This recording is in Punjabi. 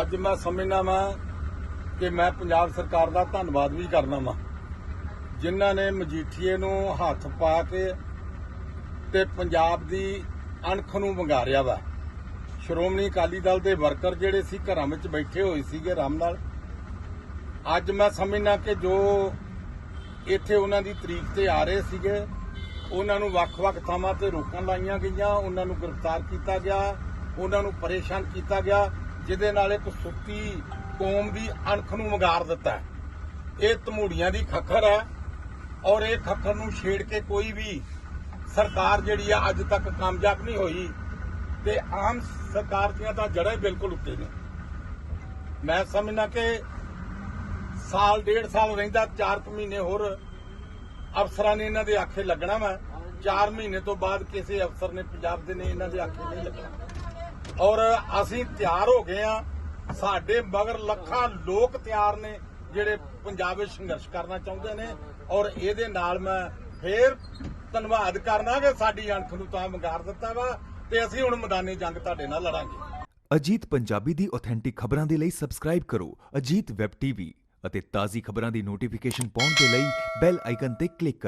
ਅੱਜ ਮੈਂ ਸਮਝਣਾ ਵਾਂ ਕਿ ਮੈਂ ਪੰਜਾਬ ਸਰਕਾਰ ਦਾ ਧੰਨਵਾਦ ਵੀ ਕਰਨਾ ਵਾਂ। ਜਿਨ੍ਹਾਂ ਨੇ ਮਜੀਠੀਏ ਨੂੰ ਹੱਥ ਪਾ ਕੇ ਤੇ ਪੰਜਾਬ ਦੀ ਅਣਖ ਨੂੰ ਵੰਗਾਰਿਆ ਵਾ। ਸ਼੍ਰੋਮਣੀ ਅਕਾਲੀ ਦਲ ਦੇ ਵਰਕਰ ਜਿਹੜੇ ਸੀ ਘਰਾਂ ਵਿੱਚ ਬੈਠੇ ਹੋਏ ਸੀਗੇ ਆਰਾਮ ਨਾਲ। ਅੱਜ ਮੈਂ ਸਮਝਣਾ ਕਿ ਜੋ ਇੱਥੇ ਉਹਨਾਂ ਦੀ ਤਰੀਕ ਤੇ ਆ ਰਹੇ ਸੀਗੇ, ਉਹਨਾਂ ਨੂੰ ਵੱਖ-ਵੱਖ ਥਾਵਾਂ ਤੇ ਰੋਕਾਂ ਲਾਈਆਂ ਗਈਆਂ, ਉਹਨਾਂ ਨੂੰ ਗ੍ਰਿਫਤਾਰ ਕੀਤਾ ਗਿਆ। ਉਹਨਾਂ ਨੂੰ ਪਰੇਸ਼ਾਨ ਕੀਤਾ ਗਿਆ, ਜਿਹਦੇ ਨਾਲ ਇੱਕ ਸੁੱਤੀ ਕੌਮ ਦੀ ਅਣਖ ਨੂੰ ਵਗਾਰ ਦਿੱਤਾ ਇਹ ਤਮੂੜੀਆਂ ਦੀ ਖੱਖਰ ਹੈ ਔਰ ਇਹ ਖੱਖਰ ਨੂੰ ਛੇੜ ਕੇ ਕੋਈ ਵੀ ਸਰਕਾਰ ਜਿਹੜੀ ਆ ਅੱਜ ਤੱਕ ਕਾਮਯਾਬ ਨਹੀਂ ਹੋਈ ਤੇ ਆਮ ਸਰਕਾਰ ਦੀਆਂ ਤਾਂ ਜੜ੍ਹਾਂ ਬਿਲਕੁਲ ਉੱਤੇ ਨੇ। ਮੈਂ ਸਮਝਣਾ ਕਿ ਸਾਲ, ਡੇਢ ਸਾਲ ਰਹਿੰਦਾ 4 ਮਹੀਨੇ ਹੋਰ ਅਫਸਰਾਂ ਨੇ ਇਹਨਾਂ ਦੇ ਆਖੇ ਲੱਗਣਾ ਵਾ। 4 ਮਹੀਨੇ ਤੋਂ ਬਾਅਦ ਕਿਸੇ ਅਫਸਰ ਨੇ ਪੰਜਾਬ ਦੇ ਨੇ ਇਹਨਾਂ ਦੇ ਆਖੇ ਨਹੀਂ ਲੱਗਣਾ। ਔਰ ਅਸੀਂ ਤਿਆਰ ਹੋ ਗਏ ਆ ਸਾਡੇ ਮਗਰ ਲੱਖਾਂ ਲੋਕ ਤਿਆਰ ਨੇ, ਜਿਹੜੇ ਪੰਜਾਬ ਵਿੱਚ ਸੰਘਰਸ਼ ਕਰਨਾ ਚਾਹੁੰਦੇ ਨੇ। ਔਰ ਇਹਦੇ ਨਾਲ ਮੈਂ ਫੇਰ ਧੰਨਵਾਦ ਕਰਨਾ ਕਿ ਸਾਡੀ ਅਣਖ ਨੂੰ ਤਾਂ ਵੰਗਾਰ ਦਿੱਤਾ ਵਾ ਤੇ ਅਸੀਂ ਹੁਣ ਮੈਦਾਨੀ ਜੰਗ ਤੁਹਾਡੇ ਨਾਲ ਲੜਾਂਗੇ। ਅਜੀਤ ਪੰਜਾਬੀ ਦੀ ਆਥੈਂਟਿਕ ਖਬਰਾਂ ਦੇ ਲਈ ਸਬਸਕ੍ਰਾਈਬ ਕਰੋ ਅਜੀਤ ਵੈਬ ਟੀਵੀ ਅਤੇ ਤਾਜ਼ੀ ਖਬਰਾਂ ਦੀ ਨੋਟੀਫਿਕੇਸ਼ਨ ਪਾਉਣ ਦੇ ਲਈ ਬੈਲ ਆਈਕਨ ਤੇ ਕਲਿੱਕ ਕਰੋ।